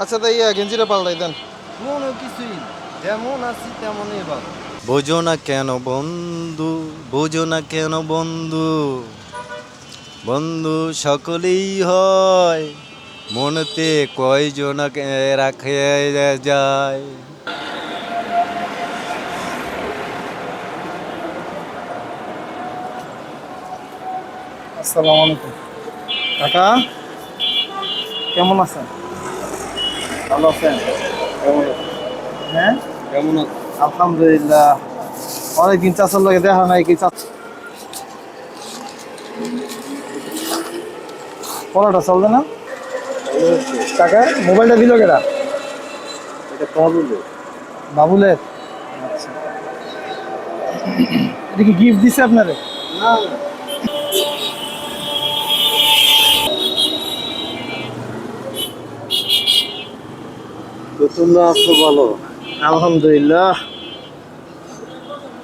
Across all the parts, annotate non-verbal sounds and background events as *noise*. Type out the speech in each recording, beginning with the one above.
আচ্ছা তাই গেঞ্জিটা পাল্টাই দেন। কোনো কিছুই যেমন আছি তেমনই ভালো বোঝো না কেন বন্ধু বোঝো না কেন বন্ধু? বন্ধু সকলেই হয় মনেতে কয়জনকে রাখে যায়? আসসালামু আলাইকুম। কাকা কেমন আছেন? ভালো আছেন? কেমন হ্যাঁ? কেমন আলহামদুলিল্লাহ। অনেকদিন চাচার লাগে দেখা নাই কি চাচ পড়াটা চলবে না? কাকা মোবাইলটা দিল কেটা এটা পাবলে বাবুলের? আচ্ছা। এটা কি গিফট দিছে আপনারে? না। তো তোমরা আছো ভালো? আলহামদুলিল্লাহ।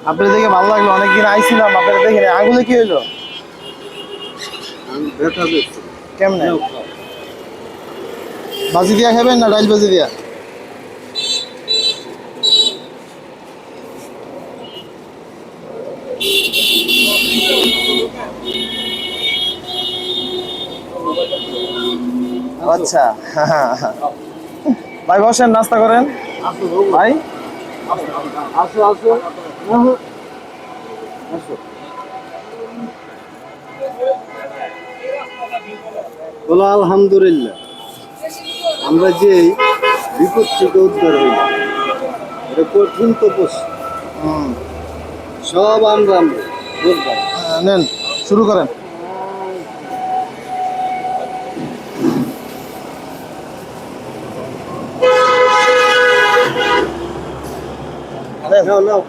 আপনার দেখে ভালো লাগল অনেকদিন আইছিলাম আপনার দেখে আগুনে কি হইল? কেমনে? বাজি দিয়া খাবেন না ডাইল বাজি দিয়া? আচ্ছা। ভাই বসেন নাস্তা করেন। ভাই? আসো আসো বলো আলহামদুলিল্লাহ। আমরা যে বিপদ থেকে উদ্ধার হইল এটা কঠিন তপস্যা। হুম, সব আমরা আমরা নেন শুরু করেন নেন। নাও নাও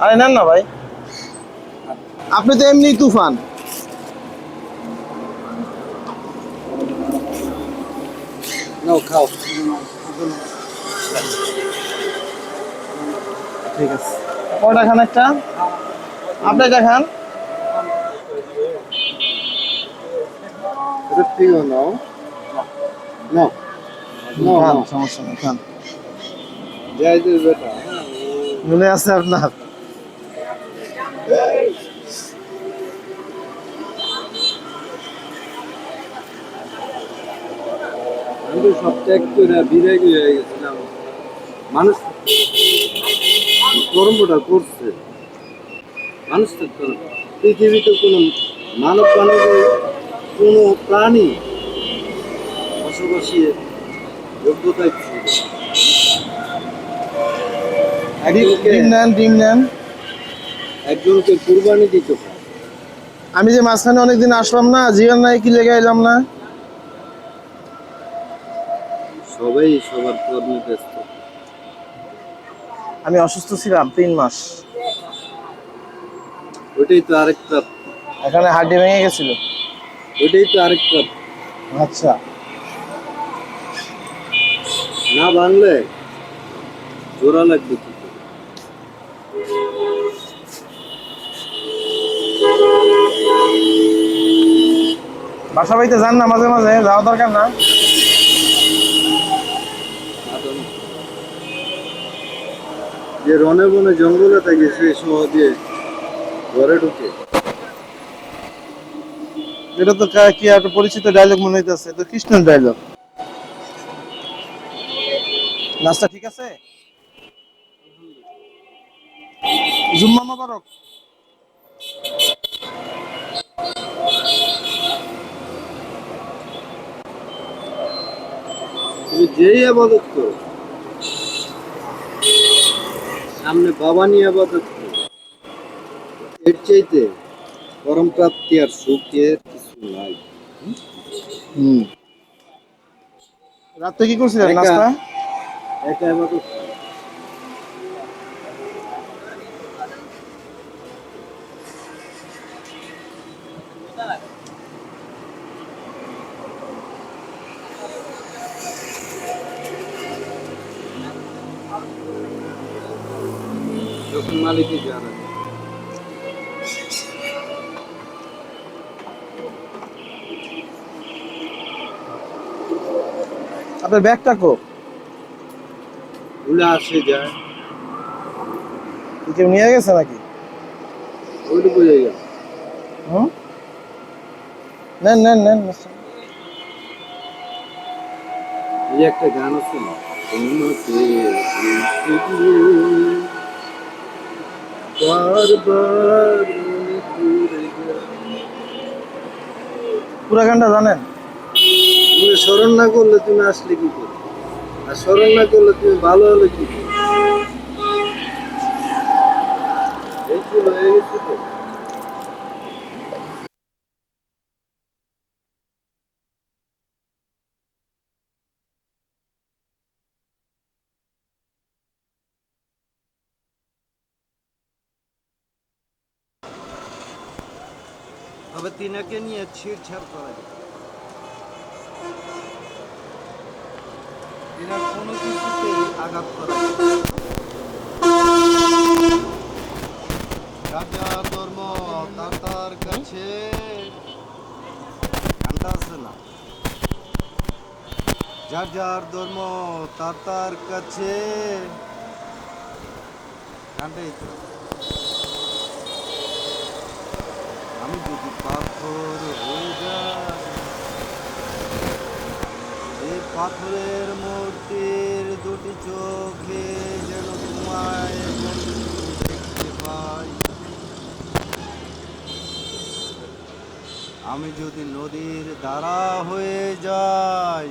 আরে নেন না ভাই। আপনি তো এমনি তুফান। নাও খাও। ঠিক আছে। খান একটা? আপনি এটা খান। এটা প্রিয় নাও। নাও। নাও সমস্যা নেই খান। জয় বেটা। মনে আছে আপনার? আমি হয়ে গেছিলাম। মানুষ কর্মটা করছে। পৃথিবীতে কোনো মানব কোনো প্রাণী যোগ্যতায় ছিল না। একজনকে ডিম নেন ডিম নেন। একজনকে কুরবানি দিতে আমি যে মাঝখানে অনেকদিন আসলাম না জীবন নাই কি লেগে এলাম না? সবাই সবার কর্মে ব্যস্ত। আমি অসুস্থ ছিলাম তিন মাস। ওইটাই তো আরেকটা এখানে হাড্ডি ভেঙে গেছিল। ওইটাই তো আরেকটা আচ্ছা। না বানলে জোড়া লাগবে কি করে? বাসা বাড়িতে যান না মাঝে মাঝে যাওয়া দরকার না। যে রনে বনে জঙ্গলে থাকে সে সহজে ঘরে ঢুকে। এটা তো কি একটা পরিচিত ডায়লগ মনে হইতেছে তো কৃষ্ণের ডায়লগ নাস্তা ঠিক আছে? জুম্মা মোবারক। যেই সামনে বাবা নিয়ে আবাদত এর চাইতে পরম প্রাপ্তি আর সুখের কিছু নাই। হুম। রাতে কি করছিলেন। নাস্তা? একা করো। যখন মালিকের জানা আপনার ব্যাগটা কো। ভুলে আসে যায়। কেউ নিয়ে গেছে নাকি? ওইটা বোঝা গেল হুম? নেন নেন নেন এই একটা গান আছে না বারবার। পুরো গানটা জানেন তুমি স্মরণ না করলে তুমি আসলে কি করবে আর স্মরণ না করলে তুমি ভালো হলে কি করবে এই তো হয়ে গেছে তো তবে তিনাকে নিয়ে ছিঁড়ছাড় করা কোনো আঘাত করা যার ধর্ম কাছে না। যার যার ধর্ম তার কাছে তো আমি যদি হয়ে যাই এই পাথরের মূর্তির দুটি চোখে যেন তোমায় দেখতে পাই। আমি যদি নদীর দ্বারা হয়ে যাই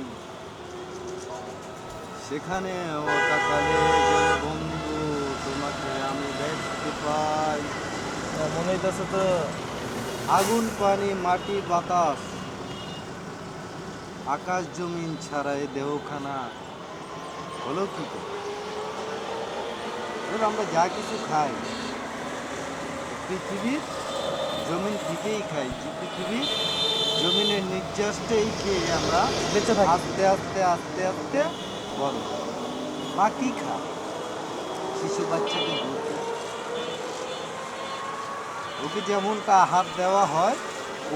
সেখানে তাকালে যেন বন্ধু তোমাকে আমি দেখতে পাই। হ্যাঁ, মনে হইতেছে তো আগুন পানি মাটি বাতাস আকাশ জমিন ছাড়াই দেহখানা হলো কি করে? আমরা যা কিছু খাই পৃথিবীর জমিন থেকেই খাই যে পৃথিবী জমিনের নির্যাসটাই খেয়ে আমরা বেঁচে থাকি আস্তে আস্তে আস্তে আস্তে বড়। মা খা শিশু বাচ্চাকে দুধ দেয়। যেমন যেমনটা আহার দেওয়া হয়,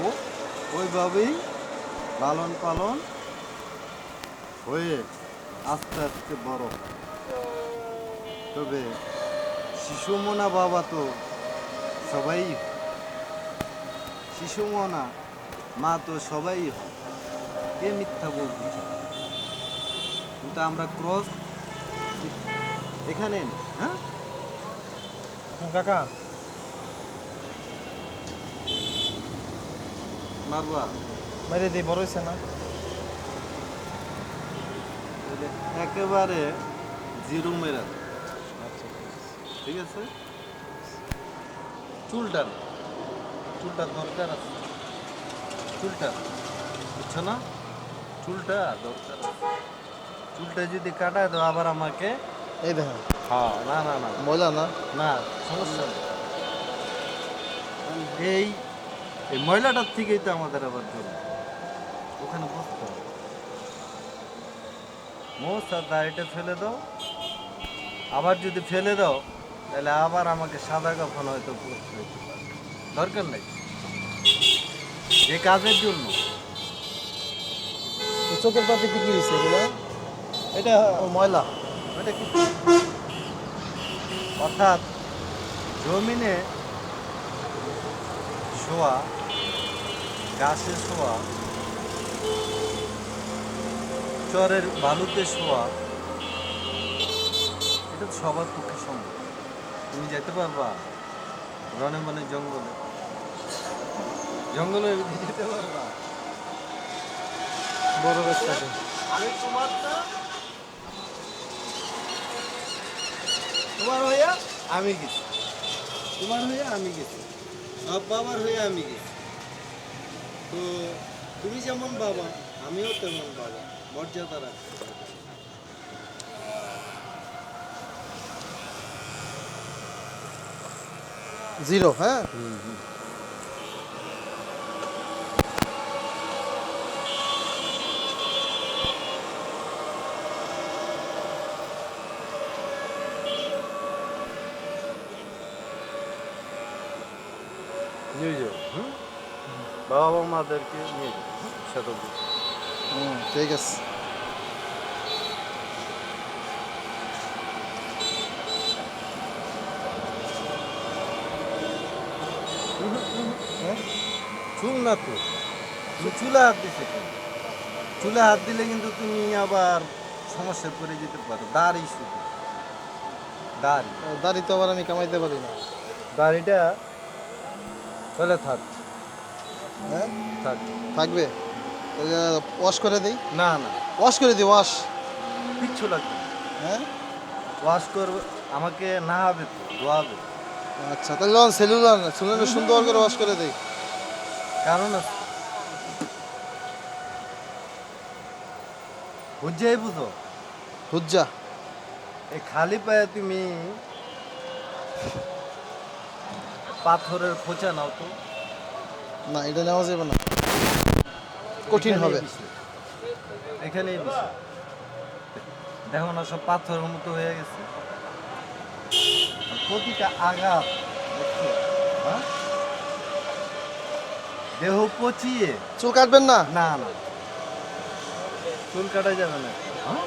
ও ওইভাবেই লালন পালন হয়ে আস্তে আস্তে বড় তবে শিশু মনা বাবা তো সবাই হয়। শিশু মনা মা তো সবাই হয় কে মিথ্যা বলতে? কিন্তু আমরা ক্রস এখানে হ্যাঁ কাকা মারবা মেরে দিই বড় হয়েছে না একেবারে জিরো মেরা আচ্ছা ঠিক আছে চুলটা না চুলটা দরকার আছে চুলটা বুঝছ না চুলটা দরকার আছে চুলটা যদি কাটায় দাও আবার আমাকে এই দেখেন হ্যাঁ না না না মজা না না সমস্যা এই এই ময়লাটার থেকেই তো আমাদের আবার জন্য ওখানে বসতে হবে। মোষ আর দাড়িটা ফেলে দাও। আবার যদি ফেলে দাও তাহলে আবার আমাকে সাদা কাফন হয়তো পরতে হইতে পারে। দরকার নেই। যে কাজের জন্য। চোখের পাতিতে কি হয়েছে এগুলো? এটা ময়লা। এটা কি? অর্থাৎ জমিনে শোয়া গাছে শোয়া, চরের বালুতে শোয়া, এটা সবার পক্ষে সম্ভব। তুমি যেতে পারবা রনে বনে জঙ্গলে। জঙ্গলে যেতে পারবা। বড় রাস্তাতে। আমি তোমার না। তোমার হইয়া আমি গেছি। তোমার হইয়া আমি গেছি। সব বাবার হইয়া আমি গেছি। তো তুমি যেমন বাবা আমিও তেমন বাবা মর্যাদা রাখ হবে। জিরো হ্যাঁ নিয়ে ওনাদেরকে নিয়ে যাব। সেটা ঠিক আছে। হ্যাঁ? চুল না তো। চুলে হাত দিছে চুলে হাত দিলে কিন্তু তুমি আবার সমস্যায় পড়ে যেতে পারো। দাড়ি শুধু। দাড়ি। দাড়ি তো আবার আমি কামাইতে পারি না। দাড়িটা চলে থাক। হ্যাঁ? থাকবে? ওয়াশ করে দিই? না না। ওয়াশ করে দিই ওয়াশ কিচ্ছু লাগবে হ্যাঁ? ওয়াশ করবে আমাকে না হবে তো ধোয়াবে। আচ্ছা তাহলে যখন সেলুলার না সেলুলার সুন্দর করে ওয়াশ করে দিই। কারণ বুঝছেই বুঝো? হুজ্জা এই খালি পায়ে তুমি পাথরের খোঁচা নাও তো। না এটা নেওয়া যাবে না। কঠিন হবে। এখানেই দেখো না সব পাথরের মতো হয়ে গেছে। প্রতিটা আঘাত হ্যাঁ? দেহ পচিয়ে। চুল কাটবেন না? না না। চুল কাটা যাবে না। হ্যাঁ?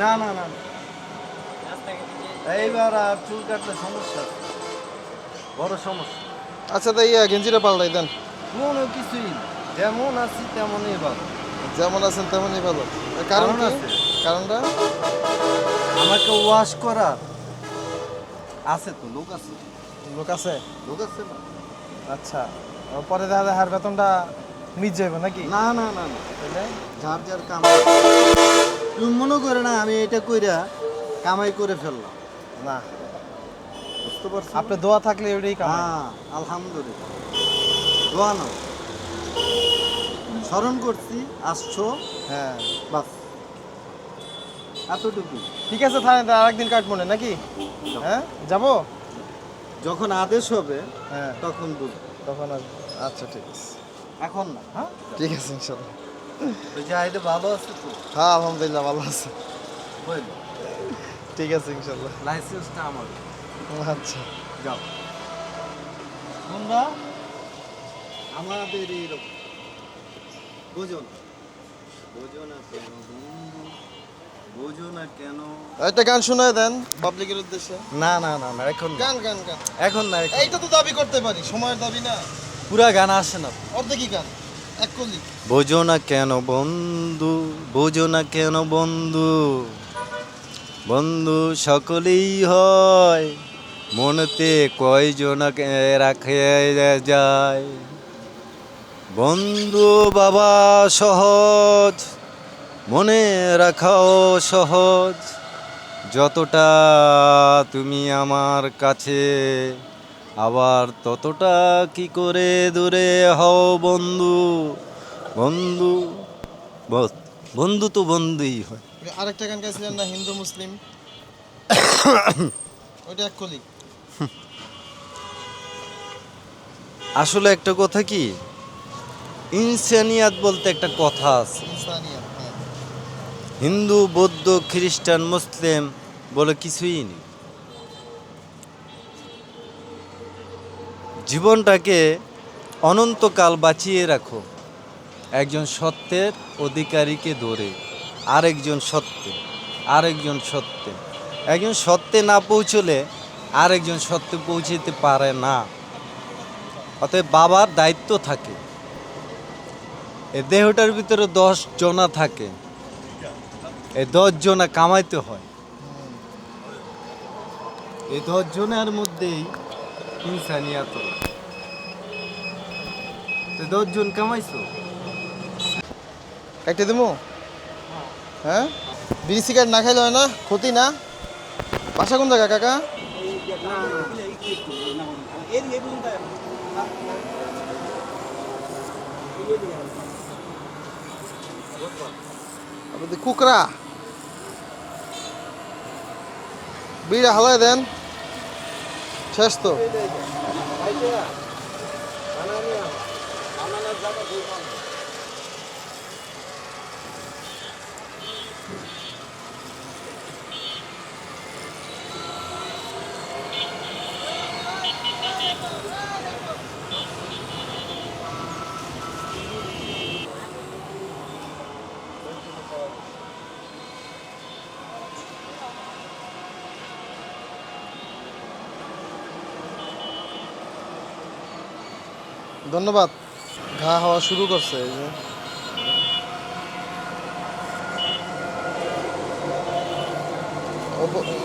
না না না না। এইবার আর চুল কাটলে সমস্যা। বড় সমস্যা। আচ্ছা তাই ইয়া, গেঞ্জিটা পাল্টাই দেন। কোনো কিছুই যেমন আছি তেমনই ভালো। যেমন আছেন তেমনই ভালো। কারণ আছে। কারণটা? আমাকে ওয়াশ করার আছে তো লোক আছে। লোক আছে? লোক আছে না। আচ্ছা পরে দেখা যায় হার বেতনটা মিট যাবে নাকি? না না না না। যার যার কাম তুমি মনে করে না আমি এটা কইরা কামাই করে ফেললাম। না। বুঝতে আপনি দোয়া থাকলে ওইটাই কামাই। হ্যাঁ আলহামদুলিল্লাহ। দোয়া নাও। স্মরণ করছি আসছো হ্যাঁ। বাস। এতটুকু। ঠিক আছে তাহলে তো আরেকদিন কাটবো না নাকি? হ্যাঁ যাব? যখন আদেশ হবে হ্যাঁ। তখন বুঝ তখন আসব আচ্ছা ঠিক আছে। এখন না হ্যাঁ? ঠিক আছে ইনশাল্লাহ। জাহিদে ভালো আছে তো? হ্যাঁ আলহামদুলিল্লাহ ভালো আছে। ঠিক আছে ইনশাল্লাহ। লাইসেন্সটা আমার। আচ্ছা। যাও। তোমরা আমাদের এইরকম বোঝো না বোঝো না কেন বন্ধু? বোঝো না কেন? একটা গান শোনায় দেন পাবলিকের উদ্দেশ্যে। না না না না এখন গান গান গান। এখন না এইটা তো দাবি করতে পারি সময়ের দাবি না। পুরা গান আসে না। অর্ধেকই গান এক কলি বোঝো না কেন বন্ধু? বোঝো না কেন বন্ধু? বন্ধু সকলেই হয়। মনতে কয়জনকে রাখে যায়। বন্ধু বাবা সহজ। মনে রাখাও সহজ। যতটা তুমি আমার কাছে আবার ততটা কি করে দূরে হও বন্ধু? বন্ধু বন্ধু তো বন্ধুই হয়। আরেকটা গান গাইছিলেন না হিন্দু মুসলিম? *coughs* ওইটা এক কলি। আসলে একটা কথা কি? ইনসানিয়াত বলতে একটা কথা আছে। হ্যাঁ। হিন্দু বৌদ্ধ খ্রিস্টান মুসলিম বলে কিছুই নেই। জীবনটাকে অনন্তকাল বাঁচিয়ে রাখো। একজন সত্যের অধিকারীকে ধরে আরেকজন সত্যে আরেকজন সত্যে একজন সত্যে না পৌঁছলে আরেকজন সত্যে পৌঁছতে পারে না। অতএব বাবার দায়িত্ব থাকে। এই দেহটার ভিতরে দশ জনা থাকে। এই দশ জনা কামাইতে হয়। এই দশ জনের মধ্যেই ইনসানিয়াত। তো দশ জন কামাইছো? কাটতে দেবো হ্যাঁ? বিড়ি সিগারেট না খাইলে হয় না? ক্ষতি না? বাসা কোন জায়গা কাকা? আপনাদের কুকরা। বিড়া হালাই দেন। শেষ তো। জায়গা ধন্যবাদ। ঘা হওয়া শুরু করছে, এই যে।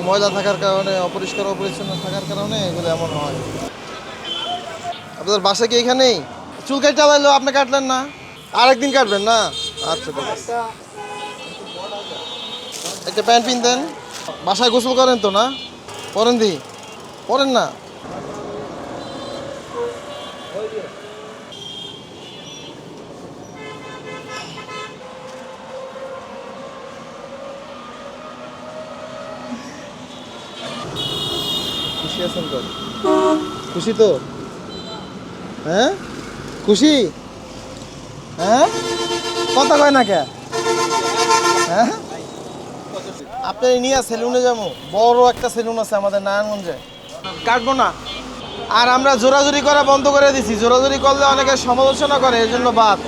ময়লা থাকার কারণে, অপরিষ্কার অপরিচ্ছন্ন থাকার কারণে এগুলো এমন হয়। আপনাদের বাসা কি এখানেই? চুল কেটে চালাইলো আপনি কাটলেন না? আরেকদিন কাটবেন না? আচ্ছা ঠিক আছে। একটা প্যান্ট পিনতেন। বাসায় গোসল করেন তো না? পরেন দি। পরেন না? খুশি তো? খুশি তো? হ্যাঁ? খুশি? হ্যাঁ? কথা কয় না কে? হ্যাঁ? আপনার নিয়ে সেলুনে যাব। বড় একটা সেলুন আছে আমাদের নারায়ণগঞ্জে। কাটবো না। আর আমরা জোরাজুরি করা বন্ধ করে দিছি। জোরাজুরি করলে অনেকে সমালোচনা করে এই জন্য বাদ।